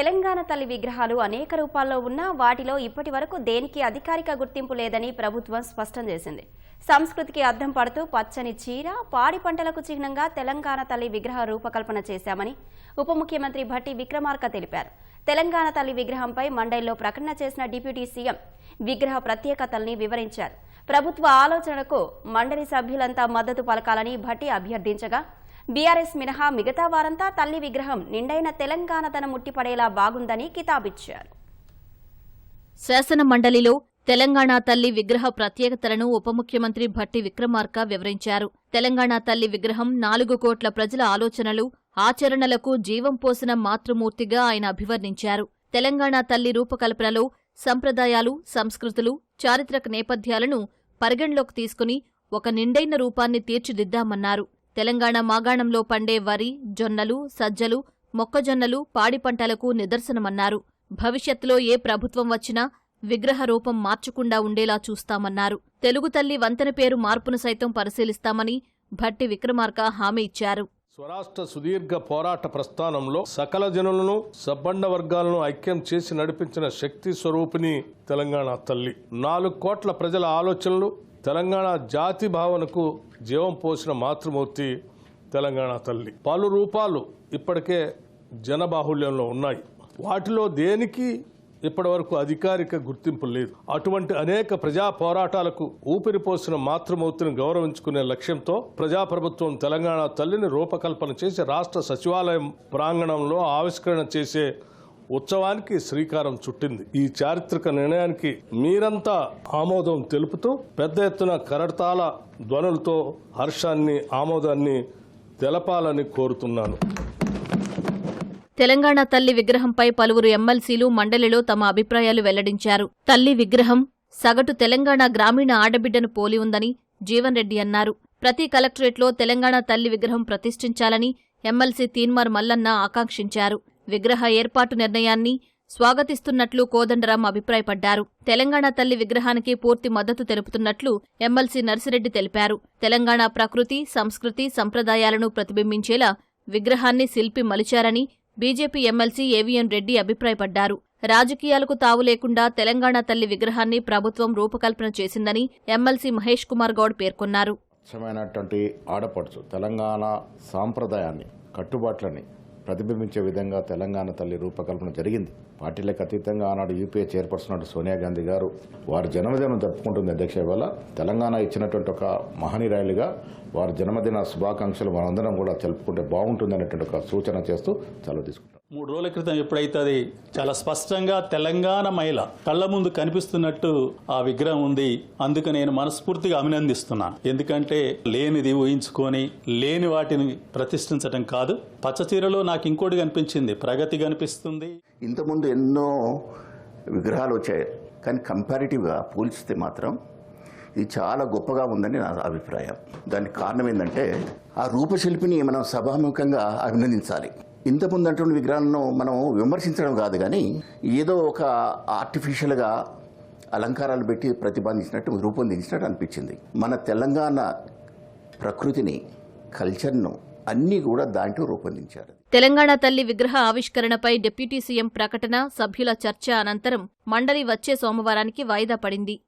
తెలంగాణ తల్లి విగ్రహాలు అనేక రూపాల్లో ఉన్నా వాటిలో ఇప్పటి వరకు దేనికి అధికారిక గుర్తింపు లేదని ప్రభుత్వం స్పష్టం చేసింది. సంస్కృతికి అద్దం పడుతూ పచ్చని చీర పాడి పంటలకు చిహ్నంగా తెలంగాణ తల్లి విగ్రహ రూపకల్పన చేశామని ఉప ముఖ్యమంత్రి భట్టి విక్రమార్క తెలిపారు. తెలంగాణ తల్లి విగ్రహంపై మండలిలో ప్రకటన చేసిన డిప్యూటీ సీఎం విగ్రహ ప్రత్యేకతల్ని వివరించారు. ప్రభుత్వ ఆలోచనకు మండలి సభ్యులంతా మద్దతు పలకాలని భట్టి అభ్యర్థించగా బీఆర్ఎస్ మినహా మిగతా వారంతా తల్లి విగ్రహం నిండైన తెలంగాణ తన ముట్టిపడేలా బాగుందని కితాబిచ్చారు. శాసన మండలిలో తెలంగాణ తల్లి విగ్రహ ప్రత్యేకతలను ఉప ముఖ్యమంత్రి భట్టి విక్రమార్క వివరించారు. తెలంగాణ తల్లి విగ్రహం నాలుగు కోట్ల ప్రజల ఆలోచనలు ఆచరణలకు జీవం పోసిన మాతృమూర్తిగా ఆయన అభివర్ణించారు. తెలంగాణ తల్లి రూపకల్పనలో సంప్రదాయాలు సంస్కృతులు చారిత్రక నేపథ్యాలను పరిగణలోకి తీసుకుని ఒక నిండైన రూపాన్ని తీర్చిదిద్దామన్నారు. తెలంగాణ మాగాణంలో పండే వరి జొన్నలు సజ్జలు మొక్కజొన్నలు పాడి పంటలకు నిదర్శనమన్నారు. భవిష్యత్తులో ఏ ప్రభుత్వం వచ్చినా విగ్రహ రూపం మార్చకుండా ఉండేలా చూస్తామన్నారు. తెలుగు తల్లి వంతెన పేరు మార్పును సైతం పరిశీలిస్తామని భట్టి విక్రమార్క హామీ ఇచ్చారు. స్వరాష్ట్ర సుదీర్ఘ పోరాట ప్రస్థానంలో సకల జనులను సబ్బండ వర్గాలను ఐక్యం చేసి నడిపించిన శక్తి స్వరూపిణి తెలంగాణ తల్లి. నాలుగు కోట్ల ప్రజల ఆలోచనలు తెలంగాణ జాతి భావనకు జీవం పోసిన మాతృమూర్తి తెలంగాణ తల్లి. పలు రూపాలు ఇప్పటికే జనబాహుళ్యంలో ఉన్నాయి. వాటిలో దేనికి ఇప్పటివరకు అధికారిక గుర్తింపు లేదు. అటువంటి అనేక ప్రజా పోరాటాలకు ఊపిరిపోసిన మాతృమూర్తిని గౌరవించుకునే లక్ష్యంతో ప్రజాప్రభుత్వం తెలంగాణ తల్లిని రూపకల్పన చేసి రాష్ట్ర సచివాలయం ప్రాంగణంలో ఆవిష్కరణ చేసే ఉత్సవానికి శ్రీకారం చుట్టింది. ఈ చారిత్రక నిర్ణయానికి మీరంతా ఆమోదం తెలుపుతూ పెద్ద ఎత్తున కరతాల ధ్వనులతో హర్షాన్ని ఆమోదాన్ని తెలపాలని కోరుతున్నాను. తెలంగాణ తల్లి విగ్రహంపై పలువురు ఎమ్మెల్సీలు మండలిలో తమ అభిప్రాయాలు వెల్లడించారు. తల్లి విగ్రహం సగటు తెలంగాణ గ్రామీణ ఆడబిడ్డను పోలి ఉందని జీవన్ రెడ్డి అన్నారు. ప్రతి కలెక్టరేట్లో తెలంగాణ తల్లి విగ్రహం ప్రతిష్ఠించాలని ఎమ్మెల్సీ తీన్మార్ మల్లన్న ఆకాంక్షించారు. విగ్రహ ఏర్పాటు నిర్ణయాన్ని స్వాగతిస్తున్నట్లు కోదండరాం అభిప్రాయపడ్డారు. తెలంగాణ తల్లి విగ్రహానికి పూర్తి మద్దతు తెలుపుతున్నట్లు ఎమ్మెల్సీ నర్సిరెడ్డి తెలిపారు. తెలంగాణ ప్రకృతి సంస్కృతి సంప్రదాయాలను ప్రతిబింబించేలా విగ్రహాన్ని శిల్పి మలిచారని బీజేపీ ఎమ్మెల్సీ ఏవిఎన్ రెడ్డి అభిప్రాయపడ్డారు. రాజకీయాలకు తావు లేకుండా తెలంగాణ తల్లి విగ్రహాన్ని ప్రభుత్వం రూపకల్పన చేసిందని ఎమ్మెల్సీ మహేష్ కుమార్ గౌడ్ పేర్కొన్నారు. ఆడపడుచు తెలంగాణ సాంప్రదాయాన్ని కట్టుబాట్లని ప్రతిబింబించే విధంగా తెలంగాణ తల్లి రూపకల్పన జరిగింది. పార్టీలకు అతీతంగా ఆనాడు యూపీఏ చైర్పర్సన్ సోనియా గాంధీ గారు వారి జన్మదినం జరుపుకుంటుంది అధ్యక్ష వల్ల తెలంగాణ ఇచ్చినటువంటి ఒక మహనీయురాలిగా వారి జన్మదిన శుభాకాంక్షలు మనందరం కూడా తెలుపుకుంటే బాగుంటుంది అనేటువంటి ఒక సూచన చేస్తూ సెలవు తీసుకుంటాం మూడు రోజుల క్రితం ఎప్పుడైతే అది చాలా స్పష్టంగా తెలంగాణ మహిళ కళ్ళ ముందు కనిపిస్తున్నట్టు ఆ విగ్రహం ఉంది. అందుకు నేను మనస్ఫూర్తిగా అభినందిస్తున్నాను ఎందుకంటే లేనిది ఊహించుకొని లేని వాటిని ప్రతిష్ఠించడం కాదు. పచ్చచీరలో నాకు ఇంకోటి కనిపించింది. ప్రగతి కనిపిస్తుంది. ఇంతకుముందు ఎన్నో విగ్రహాలు వచ్చాయి. కానీ కంపారిటివ్గా పోల్చితే మాత్రం ఇది చాలా గొప్పగా ఉందని నా అభిప్రాయం. దానికి కారణం ఏంటంటే ఆ రూపశిల్పిని మనం సభాముఖంగా అభినందించాలి. ఇంతకుముందు అటువంటి విగ్రహాలను మనం విమర్శించడం కాదు కానీ ఏదో ఒక ఆర్టిఫిషియల్గా అలంకారాలు పెట్టి ప్రతిపాదించినట్టు రూపొందించినట్టు అనిపించింది. మన తెలంగాణ ప్రకృతిని కల్చర్ను అన్నీ కూడా దాంట్లో రూపొందించారు. తెలంగాణ తల్లి విగ్రహ ఆవిష్కరణపై డిప్యూటీ సీఎం ప్రకటన సభ్యుల చర్చ అనంతరం మండలి వచ్చే సోమవారానికి వాయిదా పడింది.